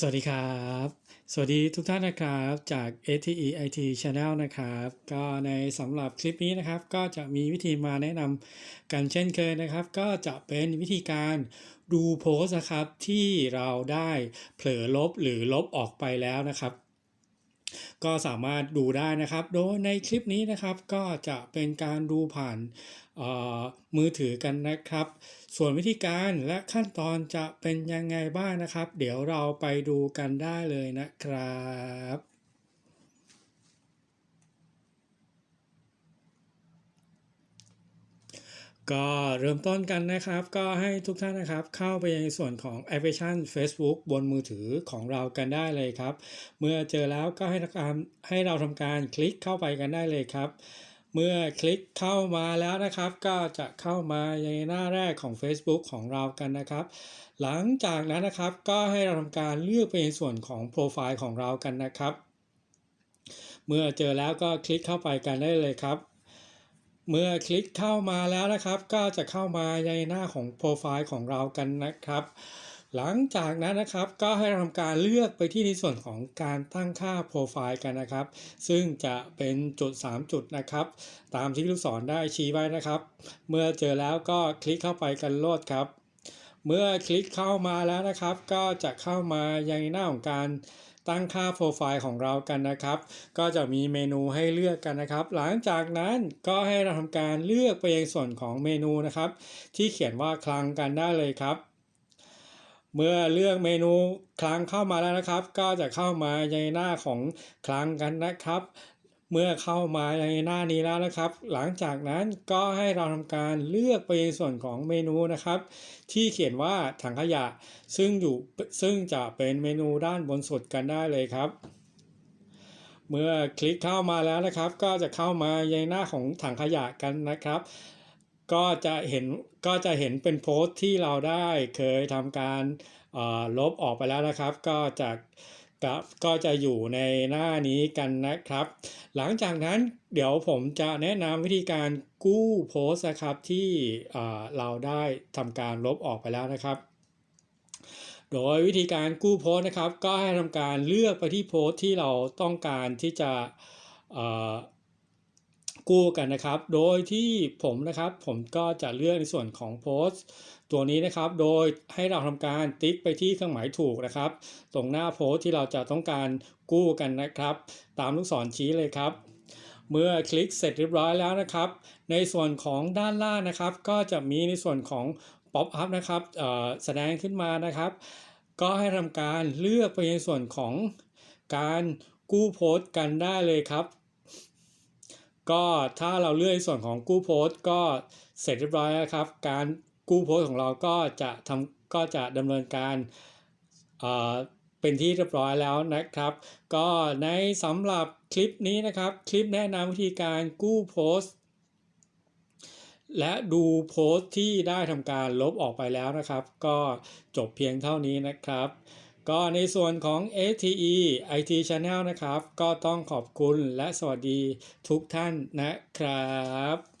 สวัสดีครับ สวัสดีทุกท่านนะครับจาก ATE IT Channel นะครับ ก็ในสำหรับคลิปนี้นะครับ ก็จะมีวิธีมาแนะนำกันเช่นเคยนะครับ ก็จะเป็นวิธีการดูโพสต์นะครับที่เราได้เผลอลบหรือลบออกไปแล้วนะครับ ก็สามารถดูได้นะครับ โดยในคลิปนี้นะครับก็จะเป็นการดูผ่านเอ่อมือถือกันนะครับ ส่วนวิธีการและขั้นตอนจะเป็นยังไงบ้างนะครับ เดี๋ยวเราไปดูกันได้เลยนะครับ ก็เริ่มต้นกันนะครับ ก็ให้ทุกท่านนะครับ เข้าไปในส่วนของแอปพลิเคชัน Facebook บนมือถือของเรากันได้เลยครับ เมื่อเจอแล้วก็ให้ทำการให้เราทำการคลิกเข้าไปกันได้เลยครับ เมื่อคลิกเข้ามาแล้วนะครับ ก็จะเข้ามาในหน้าแรกของ Facebook ของเรากันนะครับ หลังจากนั้นนะครับก็ให้เราทำการเลือกไปในส่วนของโปรไฟล์ของเรากันนะครับ เมื่อเจอแล้วก็คลิกเข้าไปกันได้เลยครับ เมื่อคลิกเข้ามาแล้วนะครับ ก็จะเข้ามาในหน้าของโปรไฟล์ของเรากันนะครับ หลังจากนั้นนะครับก็ให้ทำการเลือกไปที่ในส่วนของการตั้งค่าโปรไฟล์กันนะครับ ซึ่งจะเป็นจุด 3 จุดนะครับ ตามที่ลูกศรได้ชี้ไว้นะครับ เมื่อเจอแล้วก็คลิกเข้าไปกันโลดครับ เมื่อคลิกเข้ามาแล้วนะครับ ก็จะเข้ามายังหน้าของการ ตั้งค่าโปรไฟล์ของเรากันนะครับ ก็จะมีเมนูให้เลือกกันนะครับ หลังจากนั้นก็ให้เราทำการเลือกไปยังส่วนของเมนูนะครับ ที่เขียนว่าคลังกันได้เลยครับเมื่อเลือกเมนูคลังเข้ามาแล้วนะครับ ก็จะเข้ามาในหน้าของคลังกันนะครับ เมื่อเข้ามาในหน้านี้แล้วนะครับ หลังจากนั้นก็ให้เราทำการเลือกไปในส่วนของเมนูนะครับ ที่เขียนว่าถังขยะ ซึ่งอยู่ซึ่งจะเป็นเมนูด้านบนสุดกันได้เลยครับ เมื่อคลิกเข้ามาแล้วนะครับ ก็จะเข้ามาในหน้าของถังขยะกันนะครับ ก็จะเห็นก็จะเห็นเป็นโพสต์ที่เราได้เคยทำการลบออกไปแล้วนะครับ ก็จะ ก็ก็จะอยู่ในหน้านี้กันนะครับ หลังจากนั้นเดี๋ยวผมจะแนะนำวิธีการกู้โพสนะครับที่เราได้ทำการลบออกไปแล้วนะครับ โดยวิธีการกู้โพสนะครับ ก็ให้ทำการเลือกไปที่โพสที่เราต้องการที่จะ กู้กันนะครับ โดยที่ผมนะครับผมก็จะเลือกในส่วนของโพสต์ตัวนี้นะครับ โดยให้เราทำการติ๊กไปที่เครื่องหมายถูกนะครับ ตรงหน้าโพสต์ที่เราจะต้องการกู้กันนะครับ ตามลูกศรชี้เลยครับ เมื่อคลิกเสร็จเรียบร้อยแล้วนะครับ ในส่วนของด้านล่างนะครับ ก็จะมีในส่วนของป๊อปอัพนะครับแสดงขึ้นมานะครับ ก็ให้ทำการเลือกไปในส่วนของการกู้โพสต์กันได้เลยครับ ก็ถ้าเราเลือกในส่วนของกู้โพสต์ก็เสร็จเรียบร้อยแล้วครับ การกู้โพสต์ของเราก็จะทำก็จะดำเนินการเอ่อเป็นที่เรียบร้อยแล้วนะครับ ก็ในสำหรับคลิปนี้นะครับ คลิปแนะนำวิธีการกู้โพสต์ และดูโพสต์ที่ได้ทำการลบออกไปแล้วนะครับ ก็จบเพียงเท่านี้นะครับ ก็ในส่วนของ ATE IT Channel นะครับ ก็ต้องขอบคุณและสวัสดีทุกท่านนะครับ